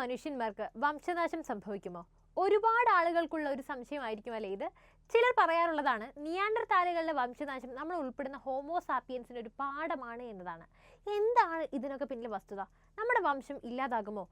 മനുഷ്യന്മാർക്ക് വംശനാശം സംഭവിക്കുമോ? ഒരുപാട് ആളുകൾക്കുള്ള ഒരു സംശയമായിരിക്കും അല്ലേ ഇത്? ചിലർ പറയാറുള്ളതാണ് നിയാണ്ടർ താലുകളുടെ വംശനാശം നമ്മൾ ഉൾപ്പെടുന്ന ഹോമോസാപ്പിയൻസിന് ഒരു പാഠമാണ് എന്നതാണ്. എന്താണ് ഇതിനൊക്കെ പിന്നിലെ വസ്തുത? നമ്മുടെ വംശം ഇല്ലാതാകുമോ?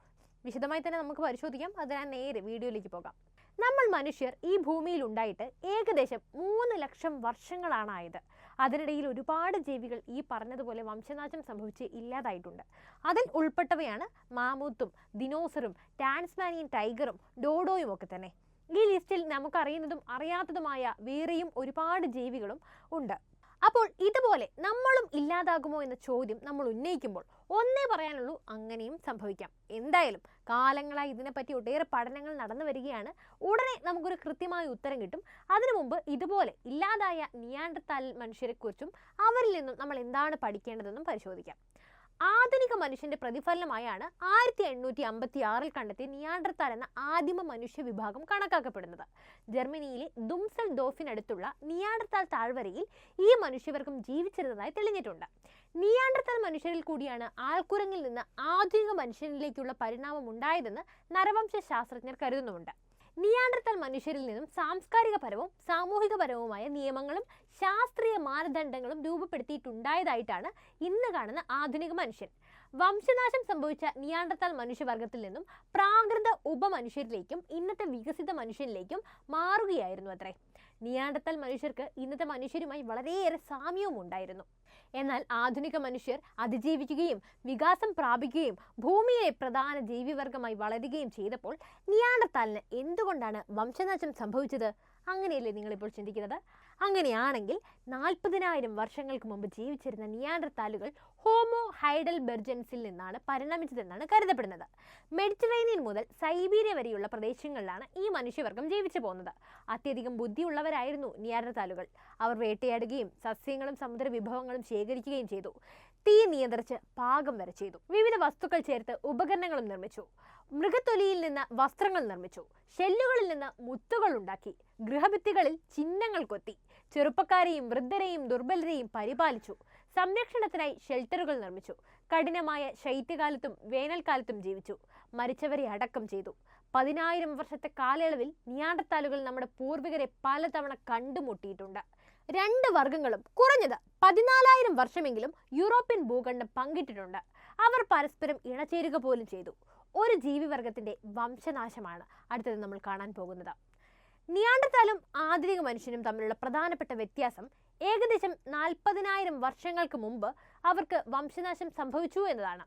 വിശദമായി തന്നെ നമുക്ക് പരിശോധിക്കാം. അതിനാൽ നേരെ വീഡിയോയിലേക്ക് പോകാം. നമ്മൾ മനുഷ്യർ ഈ ഭൂമിയിൽ ഉണ്ടായിട്ട് ഏകദേശം മൂന്ന് ലക്ഷം വർഷങ്ങളാണ് ആയത്. അതിനിടയിൽ ഒരുപാട് ജീവികൾ ഈ പറഞ്ഞതുപോലെ വംശനാശം സംഭവിച്ച് ഇല്ലാതായിട്ടുണ്ട്. അതിൽ ഉൾപ്പെട്ടവയാണ് മാമൂത്തും ദിനോസറും ടാൻസ്മാനിയൻ ടൈഗറും ഡോഡോയും ഒക്കെ തന്നെ. ഈ ലിസ്റ്റിൽ നമുക്കറിയുന്നതും അറിയാത്തതുമായ വേറെയും ഒരുപാട് ജീവികളും ഉണ്ട്. അപ്പോൾ ഇതുപോലെ നമ്മളും ഇല്ലാതാകുമോ എന്ന ചോദ്യം നമ്മൾ ഉന്നയിക്കുമ്പോൾ ഒന്നേ പറയാനുള്ളൂ അങ്ങനെയും സംഭവിക്കാം. എന്തായാലും കാലങ്ങളായി ഇതിനെപ്പറ്റി ഒട്ടേറെ പഠനങ്ങൾ നടന്നു വരികയാണ്. ഉടനെ നമുക്കൊരു കൃത്യമായ ഉത്തരം കിട്ടും. അതിനു മുമ്പ് ഇതുപോലെ ഇല്ലാതായ നിയാണ്ടത്താൽ മനുഷ്യരെക്കുറിച്ചും അവരിൽ നിന്നും നമ്മൾ എന്താണ് പഠിക്കേണ്ടതെന്നും പരിശോധിക്കാം. ആധുനിക മനുഷ്യന്റെ പ്രതിഫലനമായാണ് ആയിരത്തി എണ്ണൂറ്റി അമ്പത്തി ആറിൽ കണ്ടെത്തിയ നിയാണ്ടർത്താൽ എന്ന ആദിമ മനുഷ്യ വിഭാഗം കണക്കാക്കപ്പെടുന്നത്. ജർമ്മനിയിലെ ദുംസൽ ദോഫിനടുത്തുള്ള നിയാണ്ടർത്താൽ താഴ്വരയിൽ ഈ മനുഷ്യവർഗം ജീവിച്ചിരുന്നതായി തെളിഞ്ഞിട്ടുണ്ട്. നിയാണ്ടർത്താൽ മനുഷ്യരിൽ കൂടിയാണ് ആൾക്കുരങ്ങിൽ നിന്ന് ആധുനിക മനുഷ്യനിലേക്കുള്ള പരിണാമം ഉണ്ടായതെന്ന് നരവംശ ശാസ്ത്രജ്ഞർ കരുതുന്നുമുണ്ട്. നിയാണ്ടർത്തൽ മനുഷ്യരിൽ നിന്നും സാംസ്കാരികപരവും സാമൂഹികപരവുമായ നിയമങ്ങളും ശാസ്ത്രീയ മാനദണ്ഡങ്ങളും രൂപപ്പെടുത്തിയിട്ടുണ്ടായതായിട്ടാണ് ഇന്ന് കാണുന്ന ആധുനിക മനുഷ്യൻ. വംശനാശം സംഭവിച്ച നിയാണ്ടർത്തൽ മനുഷ്യവർഗത്തിൽ നിന്നും പ്രാകൃത ഉപമനുഷ്യരിലേക്കും ഇന്നത്തെ വികസിത മനുഷ്യരിലേക്കും മാറുകയായിരുന്നു അത്രേ. നിയാണ്ടർത്താൽ മനുഷ്യർക്ക് ഇന്നത്തെ മനുഷ്യരുമായി വളരെയേറെ സാമ്യവും ഉണ്ടായിരുന്നു. എന്നാൽ ആധുനിക മനുഷ്യർ അതിജീവിക്കുകയും വികാസം പ്രാപിക്കുകയും ഭൂമിയെ പ്രധാന ജീവിവർഗമായി വളരുകയും ചെയ്തപ്പോൾ നിയാണ്ടത്താലിന് എന്തുകൊണ്ടാണ് വംശനാശം സംഭവിച്ചത്? അങ്ങനെയല്ലേ നിങ്ങളിപ്പോൾ ചിന്തിക്കുന്നത്? അങ്ങനെയാണെങ്കിൽ നാൽപ്പതിനായിരം വർഷങ്ങൾക്ക് മുമ്പ് ജീവിച്ചിരുന്ന നിയാണ്ടർത്താലുകൾ ഹോമോ ഹൈഡൽ ബെർജൻസിൽ നിന്നാണ് പരിണമിച്ചതെന്നാണ് കരുതപ്പെടുന്നത്. മെഡിറ്ററേനിയൻ മുതൽ സൈബീരിയ വരെയുള്ള പ്രദേശങ്ങളിലാണ് ഈ മനുഷ്യവർഗം ജീവിച്ചു പോകുന്നത്. അത്യധികം ബുദ്ധിയുള്ളവരായിരുന്നു നിയാണ്ടർത്താലുകൾ. അവർ വേട്ടയാടുകയും സസ്യങ്ങളും സമുദ്ര വിഭവങ്ങളും ശേഖരിക്കുകയും ചെയ്തു. തീ നിയന്ത്രിച്ച് പാകം വരെ ചെയ്തു. വിവിധ വസ്തുക്കൾ ചേർത്ത് ഉപകരണങ്ങളും നിർമ്മിച്ചു. മൃഗത്തൊലിയിൽ നിന്ന് വസ്ത്രങ്ങൾ നിർമ്മിച്ചു. ഷെല്ലുകളിൽ നിന്ന് മുത്തുകൾ ഉണ്ടാക്കി. ഗൃഹഭിത്തികളിൽ ചിഹ്നങ്ങൾ കൊത്തി. ചെറുപ്പക്കാരെയും വൃദ്ധരെയും ദുർബലരെയും പരിപാലിച്ചു. സംരക്ഷണത്തിനായി ഷെൽട്ടറുകൾ നിർമ്മിച്ചു. കഠിനമായ ശൈത്യകാലത്തും വേനൽക്കാലത്തും ജീവിച്ചു. മരിച്ചവരെ അടക്കം ചെയ്തു. പതിനായിരം വർഷത്തെ കാലയളവിൽ നിയാണ്ടത്താലുകൾ നമ്മുടെ പൂർവികരെ പലതവണ കണ്ടുമുട്ടിയിട്ടുണ്ട്. രണ്ട് വർഗങ്ങളും കുറഞ്ഞത് പതിനാലായിരം വർഷമെങ്കിലും യൂറോപ്യൻ ഭൂഖണ്ഡം പങ്കിട്ടിട്ടുണ്ട്. അവർ പരസ്പരം ഇണചേരുക പോലും ചെയ്തു. ഒരു ജീവിവർഗത്തിന്റെ വംശനാശമാണ് അടുത്തത് നമ്മൾ കാണാൻ പോകുന്നത്. നിയാണ്ടത്താലും ആധുനിക മനുഷ്യനും തമ്മിലുള്ള പ്രധാനപ്പെട്ട വ്യത്യാസം ഏകദേശം നാൽപ്പതിനായിരം വർഷങ്ങൾക്ക് മുമ്പ് അവർക്ക് വംശനാശം സംഭവിച്ചു എന്നതാണ്.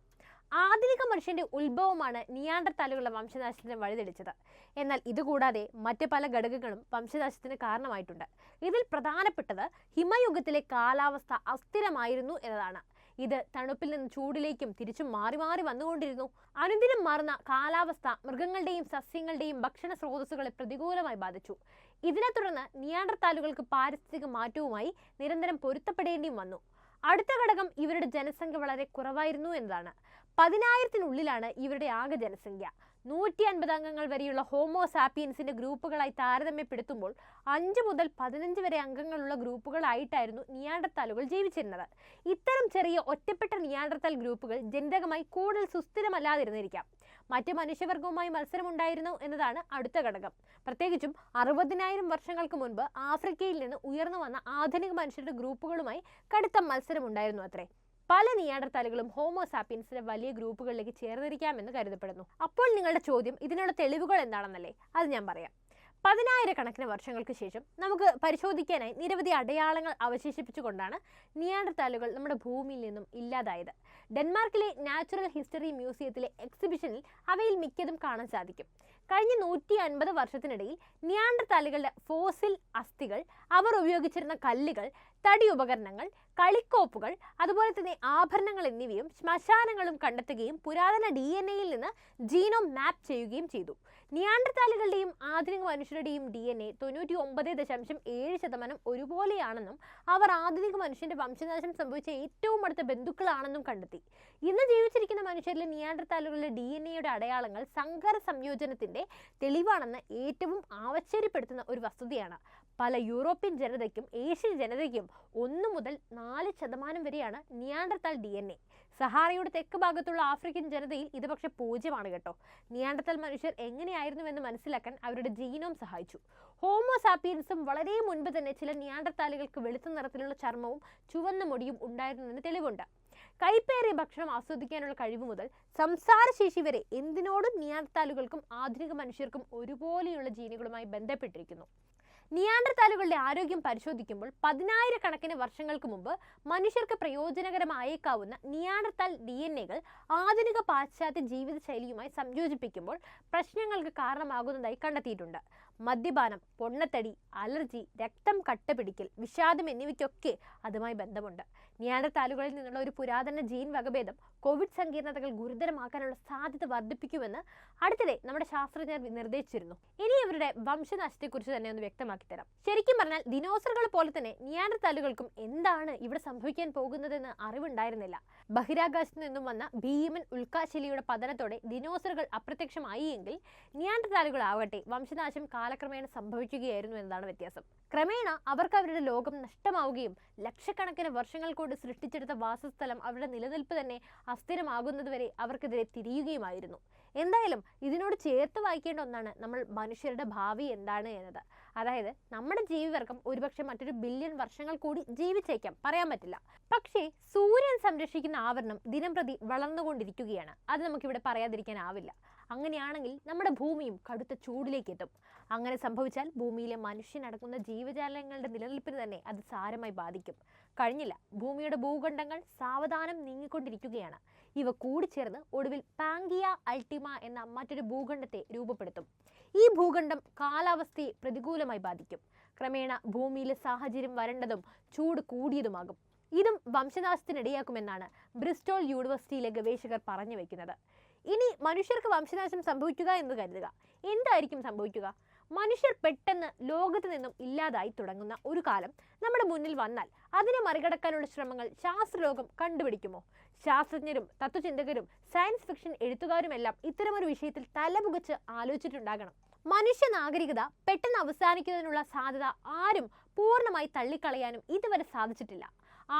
ആധുനിക മനുഷ്യന്റെ ഉത്ഭവമാണ് നിയാണ്ടർത്താലുകളുടെ വംശനാശത്തിന് വഴിതെളിച്ചത്. എന്നാൽ ഇതുകൂടാതെ മറ്റ് പല ഘടകങ്ങളും വംശനാശത്തിന് കാരണമായിട്ടുണ്ട്. ഇതിൽ പ്രധാനപ്പെട്ടത് ഹിമയുഗത്തിലെ കാലാവസ്ഥ അസ്ഥിരമായിരുന്നു എന്നതാണ്. ഇത് തണുപ്പിൽ നിന്ന് ചൂടിലേക്കും തിരിച്ചും മാറി മാറി വന്നുകൊണ്ടിരുന്നു. അനുദിനം മാറുന്ന കാലാവസ്ഥ മൃഗങ്ങളുടെയും സസ്യങ്ങളുടെയും ഭക്ഷണ സ്രോതസ്സുകളെ പ്രതികൂലമായി ബാധിച്ചു. ഇതിനെ തുടർന്ന് നിയാണ്ടർത്താലുകൾക്ക് പാരിസ്ഥിതിക മാറ്റവുമായി നിരന്തരം പൊരുത്തപ്പെടേണ്ടിയും വന്നു. അടുത്ത ഘടകം ഇവരുടെ ജനസംഖ്യ വളരെ കുറവായിരുന്നു എന്നതാണ്. പതിനായിരത്തിനുള്ളിലാണ് ഇവരുടെ ആകെ ജനസംഖ്യ. നൂറ്റി അൻപത് അംഗങ്ങൾ വരെയുള്ള ഹോമോ സാപ്പിയൻസിന്റെ ഗ്രൂപ്പുകളായി താരതമ്യപ്പെടുത്തുമ്പോൾ അഞ്ച് മുതൽ പതിനഞ്ച് വരെ അംഗങ്ങളുള്ള ഗ്രൂപ്പുകളായിട്ടായിരുന്നു നിയാണ്ടർത്താലുകൾ ജീവിച്ചിരുന്നത്. ഇത്തരം ചെറിയ ഒറ്റപ്പെട്ട നിയാണ്ടർത്താൽ ഗ്രൂപ്പുകൾ ജനിതകമായി കൂടുതൽ സുസ്ഥിരമല്ലാതിരുന്നിരിക്കാം. മറ്റ് മനുഷ്യവർഗവുമായി മത്സരമുണ്ടായിരുന്നു എന്നതാണ് അടുത്ത ഘടകം. പ്രത്യേകിച്ചും അറുപതിനായിരം വർഷങ്ങൾക്ക് മുൻപ് ആഫ്രിക്കയിൽ നിന്ന് ഉയർന്നു വന്ന ആധുനിക മനുഷ്യരുടെ ഗ്രൂപ്പുകളുമായി കടുത്ത മത്സരമുണ്ടായിരുന്നു അത്രേ. പല നിയാണ്ടർത്താലുകളും ഹോമോസാപ്പിയൻസിന്റെ വലിയ ഗ്രൂപ്പുകളിലേക്ക് ചേർന്നിരിക്കാമെന്ന് കരുതപ്പെടുന്നു. അപ്പോൾ നിങ്ങളുടെ ചോദ്യം ഇതിനുള്ള തെളിവുകൾ എന്താണെന്നല്ലേ? അത് ഞാൻ പറയാം. പതിനായിരക്കണക്കിന് വർഷങ്ങൾക്ക് ശേഷം നമുക്ക് പരിശോധിക്കാനായി നിരവധി അടയാളങ്ങൾ അവശേഷിപ്പിച്ചുകൊണ്ടാണ് നിയാണ്ടർത്താലുകൾ നമ്മുടെ ഭൂമിയിൽ നിന്നും ഇല്ലാതായത്. ഡെൻമാർക്കിലെ നാച്ചുറൽ ഹിസ്റ്ററി മ്യൂസിയത്തിലെ എക്സിബിഷനിൽ അവയിൽ മിക്കതും കാണാൻ സാധിക്കും. കഴിഞ്ഞ നൂറ്റി അൻപത് വർഷത്തിനിടയിൽ നിയാണ്ടർത്താലുകളുടെ ഫോസിൽ അസ്ഥികൾ അവർ ഉപയോഗിച്ചിരുന്ന കല്ലുകൾ തടി ഉപകരണങ്ങൾ കളിക്കോപ്പുകൾ അതുപോലെ തന്നെ ആഭരണങ്ങൾ എന്നിവയും ശ്മശാനങ്ങളും കണ്ടെത്തുകയും പുരാതന ഡി എൻ എയിൽ നിന്ന് ജീനോം മാപ്പ് ചെയ്യുകയും ചെയ്തു. നിയാണ്ടർത്താലുകളുടെയും ആധുനിക മനുഷ്യരുടെയും ഡി എൻ എ തൊണ്ണൂറ്റി ഒമ്പത് ദശാംശം ഏഴ് ശതമാനം ഒരുപോലെയാണെന്നും അവർ ആധുനിക മനുഷ്യന്റെ വംശനാശം സംഭവിച്ച ഏറ്റവും അടുത്ത ബന്ധുക്കളാണെന്നും കണ്ടെത്തി. ഇന്ന് ജീവിച്ചിരിക്കുന്ന മനുഷ്യരിലെ നിയാണ്ടർത്താലുകളുടെ ഡി എൻ എയുടെ അടയാളങ്ങൾ സങ്കര സംയോജനത്തിന്റെ തെളിവാണെന്ന് ഏറ്റവും ആവശ്ചര്യപ്പെടുത്തുന്ന ഒരു വസ്തുതയാണ്. പല യൂറോപ്യൻ ജനതയ്ക്കും ഏഷ്യൻ ജനതയ്ക്കും ഒന്ന് മുതൽ നാല് ശതമാനം വരെയാണ് നിയാണ്ടർത്താൽ ഡി എൻ എ. സഹാറയുടെ തെക്ക് ഭാഗത്തുള്ള ആഫ്രിക്കൻ ജനതയിൽ ഇത് പക്ഷെ പൂജ്യമാണ് കേട്ടോ. നിയാണ്ടർത്താൽ മനുഷ്യർ എങ്ങനെയായിരുന്നുവെന്ന് മനസ്സിലാക്കാൻ അവരുടെ ജീനോം സഹായിച്ചു. ഹോമോസാപ്പിയൻസും വളരെ മുൻപ് തന്നെ ചില നിയാണ്ടർത്താലുകൾക്ക് വെളുത്ത നിറത്തിലുള്ള ചർമ്മവും ചുവന്ന മുടിയും ഉണ്ടായിരുന്നതിന് തെളിവുണ്ട്. കൈപ്പേറിയ ഭക്ഷണം ആസ്വദിക്കാനുള്ള കഴിവ് മുതൽ സംസാരശേഷി വരെ എന്തിനോടും നിയാണ്ടർത്താലുകൾക്കും ആധുനിക മനുഷ്യർക്കും ഒരുപോലെയുള്ള ജീനുകളുമായി ബന്ധപ്പെട്ടിരിക്കുന്നു. നിയാണ്ടർതാലുകളുടെ ആരോഗ്യം പരിശോധിക്കുമ്പോൾ പതിനായിരക്കണക്കിന് വർഷങ്ങൾക്ക് മുമ്പ് മനുഷ്യർക്ക് പ്രയോജനകരമായേക്കാവുന്ന നിയാണ്ടർത്താൽ ഡി എൻ എകൾ ആധുനിക പാശ്ചാത്യ ജീവിതശൈലിയുമായി സംയോജിപ്പിക്കുമ്പോൾ പ്രശ്നങ്ങൾക്ക് കാരണമാകുന്നതായി കണ്ടെത്തിയിട്ടുണ്ട്. മദ്യപാനം പൊണ്ണത്തടി അലർജി രക്തം കട്ടപിടിക്കൽ വിഷാദം എന്നിവയ്ക്കൊക്കെ അതുമായി ബന്ധമുണ്ട്. നിയാണ്ടർതാലുകളിൽ നിന്നുള്ള ഒരു പുരാതന ജീൻ വകഭേദം കോവിഡ് സങ്കീർണതകൾ ഗുരുതരമാക്കാനുള്ള സാധ്യത വർദ്ധിപ്പിക്കുമെന്ന് അടുത്തിടെ നമ്മുടെ ശാസ്ത്രജ്ഞർ നിർദ്ദേശിച്ചിരുന്നു. ഇനി ഇവരുടെ വംശനാശത്തെക്കുറിച്ച് തന്നെ ഒന്ന് വ്യക്തമാക്കി തരാം. ശരിക്കും പറഞ്ഞാൽ ദിനോസറുകൾ പോലെ തന്നെ നിയാണ്ടർതാലുകൾക്കും എന്താണ് ഇവിടെ സംഭവിക്കാൻ പോകുന്നതെന്ന് അറിവുണ്ടായിരുന്നില്ല. ബഹിരാകാശത്ത് നിന്നും വന്ന ഭീമൻ ഉൽക്കാശിലിയുടെ പതനത്തോടെ ദിനോസറുകൾ അപ്രത്യക്ഷമായി എങ്കിൽ ആവട്ടെ വംശനാശം കാലക്രമേണ സംഭവിക്കുകയായിരുന്നു എന്നതാണ് വ്യത്യാസം. ക്രമേണ അവർക്ക് അവരുടെ ലോകം നഷ്ടമാവുകയും ലക്ഷക്കണക്കിന് വർഷങ്ങൾ കൊണ്ട് സൃഷ്ടിച്ചെടുത്ത വാസസ്ഥലം അവരുടെ നിലനിൽപ്പ് തന്നെ അസ്ഥിരമാകുന്നതുവരെ അവർക്കെതിരെ തിരിയുകയുമായിരുന്നു. എന്തായാലും ഇതിനോട് ചേർത്ത് വായിക്കേണ്ട ഒന്നാണ് നമ്മൾ മനുഷ്യരുടെ ഭാവി എന്താണ് എന്നത്. അതായത് നമ്മുടെ ജീവിവർഗം ഒരുപക്ഷെ മറ്റൊരു ബില്യൺ വർഷങ്ങൾ കൂടി ജീവിച്ചേക്കാം. പറയാൻ പറ്റില്ല. പക്ഷേ സൂര്യൻ സംരക്ഷിക്കുന്ന ആവരണം ദിനംപ്രതി വളർന്നുകൊണ്ടിരിക്കുകയാണ്. അത് നമുക്കിവിടെ പറയാതിരിക്കാനാവില്ല. അങ്ങനെയാണെങ്കിൽ നമ്മുടെ ഭൂമിയും കടുത്ത ചൂടിലേക്ക് എത്തും അങ്ങനെ സംഭവിച്ചാൽ ഭൂമിയിലെ മനുഷ്യനടക്കുന്ന ജീവജാലങ്ങളുടെ നിലനിൽപ്പിന് തന്നെ അത് സാരമായി ബാധിക്കും. കഴിഞ്ഞില്ല. ഭൂമിയുടെ ഭൂഖണ്ഡങ്ങൾ സാവധാനം നീങ്ങിക്കൊണ്ടിരിക്കുകയാണ്. ഇവ കൂടിച്ചേർന്ന് ഒടുവിൽ പാങ്കിയ അൾട്ടിമ എന്ന മറ്റൊരു ഭൂഖണ്ഡത്തെ രൂപപ്പെടുത്തും. ഈ ഭൂഖണ്ഡം കാലാവസ്ഥയെ പ്രതികൂലമായി ബാധിക്കും. ക്രമേണ ഭൂമിയിലെ സാഹചര്യം വരണ്ടതും ചൂട് കൂടിയതുമാകും. ഇതും വംശനാശത്തിനിടയാക്കുമെന്നാണ് ബ്രിസ്റ്റോൾ യൂണിവേഴ്സിറ്റിയിലെ ഗവേഷകർ പറഞ്ഞു വയ്ക്കുന്നത് ഇനി മനുഷ്യർക്ക് വംശനാശം സംഭവിക്കുക എന്ന് കരുതുക. എന്തായിരിക്കും സംഭവിക്കുക? മനുഷ്യർ പെട്ടെന്ന് ലോകത്ത് നിന്നും ഇല്ലാതായി തുടങ്ങുന്ന ഒരു കാലം നമ്മുടെ മുന്നിൽ വന്നാൽ അതിനെ മറികടക്കാനുള്ള ശ്രമങ്ങൾ ശാസ്ത്രലോകം കണ്ടുപിടിക്കുമോ? ശാസ്ത്രജ്ഞരും തത്വചിന്തകരും സയൻസ് ഫിക്ഷൻ എഴുത്തുകാരുമെല്ലാം ഇത്തരമൊരു വിഷയത്തിൽ തലപുകച്ച് ആലോചിച്ചിട്ടുണ്ടാകണം. മനുഷ്യ നാഗരികത പെട്ടെന്ന് അവസാനിക്കുന്നതിനുള്ള സാധ്യത ആരും പൂർണമായി തള്ളിക്കളയാനും ഇതുവരെ സാധിച്ചിട്ടില്ല.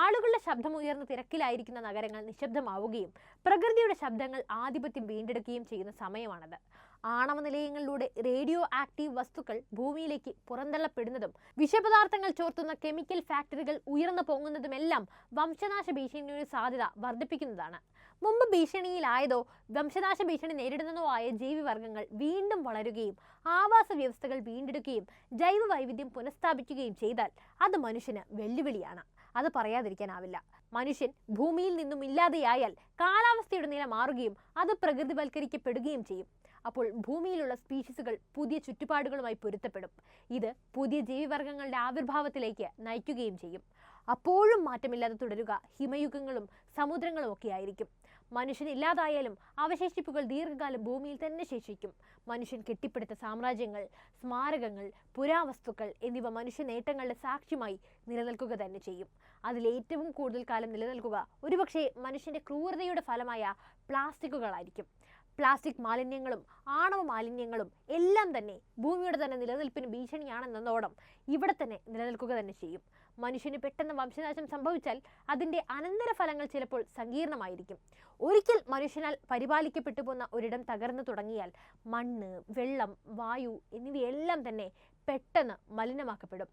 ആളുകളുടെ ശബ്ദം ഉയർന്ന തിരക്കിലായിരിക്കുന്ന നഗരങ്ങൾ നിശബ്ദമാവുകയും പ്രകൃതിയുടെ ശബ്ദങ്ങൾ ആധിപത്യം വീണ്ടെടുക്കുകയും ചെയ്യുന്ന സമയമാണത്. ആണവ നിലയങ്ങളിലൂടെ റേഡിയോ ആക്റ്റീവ് വസ്തുക്കൾ ഭൂമിയിലേക്ക് പുറന്തള്ളപ്പെടുന്നതും വിഷപദാർത്ഥങ്ങൾ ചോർത്തുന്ന കെമിക്കൽ ഫാക്ടറികൾ ഉയർന്നു പൊങ്ങുന്നതുമെല്ലാം വംശനാശ ഭീഷണിയുടെ സാധ്യത വർദ്ധിപ്പിക്കുന്നതാണ്. മുമ്പ് ഭീഷണിയിലായതോ വംശനാശ ഭീഷണി നേരിടുന്നതോ ആയ ജീവിവർഗങ്ങൾ വീണ്ടും വളരുകയും ആവാസ വ്യവസ്ഥകൾ വീണ്ടെടുക്കുകയും ജൈവ വൈവിധ്യം പുനഃസ്ഥാപിക്കുകയും ചെയ്താൽ അത് മനുഷ്യന് വെല്ലുവിളിയാണ്. അത് പറയാതിരിക്കാനാവില്ല. മനുഷ്യൻ ഭൂമിയിൽ നിന്നും ഇല്ലാതെയായാൽ കാലാവസ്ഥയുടെ നില മാറുകയും അത് പ്രകൃതിവൽക്കരിക്കപ്പെടുകയും ചെയ്യും. അപ്പോൾ ഭൂമിയിലുള്ള സ്പീഷീസുകൾ പുതിയ ചുറ്റുപാടുകളുമായി പൊരുത്തപ്പെടും. ഇത് പുതിയ ജീവിവർഗങ്ങളുടെ ആവിർഭാവത്തിലേക്ക് നയിക്കുകയും ചെയ്യും. അപ്പോഴും മാറ്റമില്ലാതെ തുടരുക ഹിമയുഗങ്ങളും സമുദ്രങ്ങളും ഒക്കെ ആയിരിക്കും. മനുഷ്യൻ ഇല്ലാതായാലും അവശേഷിപ്പുകൾ ദീർഘകാലം ഭൂമിയിൽ തന്നെ ശേഷിക്കും. മനുഷ്യൻ കെട്ടിപ്പടുത്ത സാമ്രാജ്യങ്ങൾ സ്മാരകങ്ങൾ പുരാവസ്തുക്കൾ എന്നിവ മനുഷ്യ നേട്ടങ്ങളുടെ സാക്ഷ്യമായി നിലനിൽക്കുക തന്നെ ചെയ്യും. അതിലേറ്റവും കൂടുതൽ കാലം നിലനിൽക്കുക ഒരുപക്ഷെ മനുഷ്യന്റെ ക്രൂരതയുടെ ഫലമായ പ്ലാസ്റ്റിക്കുകളായിരിക്കും. പ്ലാസ്റ്റിക് മാലിന്യങ്ങളും ആണവ മാലിന്യങ്ങളും എല്ലാം തന്നെ ഭൂമിയുടെ തന്നെ നിലനിൽപ്പിന് ഭീഷണിയാണെന്നതോടം ഇവിടെ തന്നെ നിലനിൽക്കുക തന്നെ ചെയ്യും. മനുഷ്യന് പെട്ടെന്ന് വംശനാശം സംഭവിച്ചാൽ അതിന്റെ അനന്തരഫലങ്ങൾ ചിലപ്പോൾ സങ്കീർണമായിരിക്കും. ഒരിക്കൽ മനുഷ്യനാൽ പരിപാലിക്കപ്പെട്ടു പോകുന്ന ഒരിടം തകർന്നു തുടങ്ങിയാൽ മണ്ണ് വെള്ളം വായു എന്നിവയെല്ലാം തന്നെ പെട്ടെന്ന് മലിനമാക്കപ്പെടും.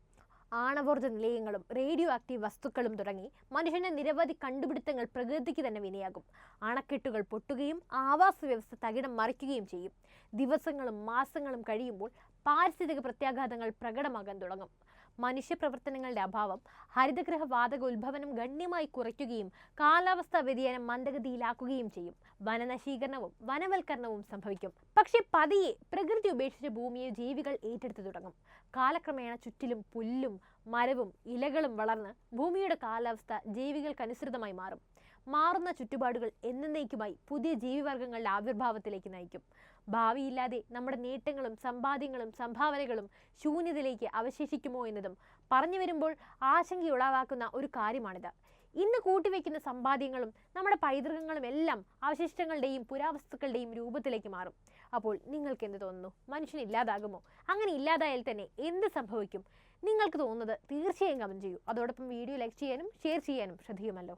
ആണവോർജ നിലയങ്ങളും റേഡിയോ ആക്റ്റീവ് വസ്തുക്കളും തുടങ്ങി മനുഷ്യന്റെ നിരവധി കണ്ടുപിടുത്തങ്ങൾ പ്രകൃതിക്ക് തന്നെ വിനയാകും. അണക്കെട്ടുകൾ പൊട്ടുകയും ആവാസ വ്യവസ്ഥ തകിടം മറിക്കുകയും ചെയ്യും. ദിവസങ്ങളും മാസങ്ങളും കഴിയുമ്പോൾ പാരിസ്ഥിതിക പ്രത്യാഘാതങ്ങൾ പ്രകടമാകാൻ തുടങ്ങും. മനുഷ്യ പ്രവർത്തനങ്ങളുടെ അഭാവം ഹരിതഗ്രഹ വാതക ഉത്ഭവനം ഗണ്യമായി കുറയ്ക്കുകയും കാലാവസ്ഥാ വ്യതിയാനം മന്ദഗതിയിലാക്കുകയും ചെയ്യും. വനനശീകരണവും വനവൽക്കരണവും സംഭവിക്കും. പക്ഷേ പതിയെ പ്രകൃതി ഉപേക്ഷിച്ച ഭൂമിയെ ജീവികൾ ഏറ്റെടുത്തു തുടങ്ങും. കാലക്രമേണ ചുറ്റിലും പുല്ലും മരവും ഇലകളും വളർന്ന് ഭൂമിയുടെ കാലാവസ്ഥ ജീവികൾക്കനുസൃതമായി മാറും. മാറുന്ന ചുറ്റുപാടുകൾ എന്നേക്കുമായി പുതിയ ജീവിവർഗങ്ങളുടെ ആവിർഭാവത്തിലേക്ക് നയിക്കും. ഭാവിയില്ലാതെ നമ്മുടെ നേട്ടങ്ങളും സമ്പാദ്യങ്ങളും സംഭാവനകളും ശൂന്യതയിലേക്ക് അവശേഷിക്കുമോ എന്നതും പറഞ്ഞു വരുമ്പോൾ ആശങ്കയുളവാക്കുന്ന ഒരു കാര്യമാണിത്. ഇന്ന് കൂട്ടിവെക്കുന്ന സമ്പാദ്യങ്ങളും നമ്മുടെ പൈതൃകങ്ങളും എല്ലാം അവശിഷ്ടങ്ങളുടെയും പുരാവസ്തുക്കളുടെയും രൂപത്തിലേക്ക് മാറും. അപ്പോൾ നിങ്ങൾക്ക് എന്ത് തോന്നുന്നു? മനുഷ്യൻ ഇല്ലാതാകുമോ? അങ്ങനെ ഇല്ലാതായാൽ തന്നെ എന്ത് സംഭവിക്കും? നിങ്ങൾക്ക് തോന്നുന്നത് തീർച്ചയായും കമന്റ് ചെയ്യൂ. അതോടൊപ്പം വീഡിയോ ലൈക്ക് ചെയ്യാനും ഷെയർ ചെയ്യാനും ശ്രദ്ധിക്കുമല്ലോ.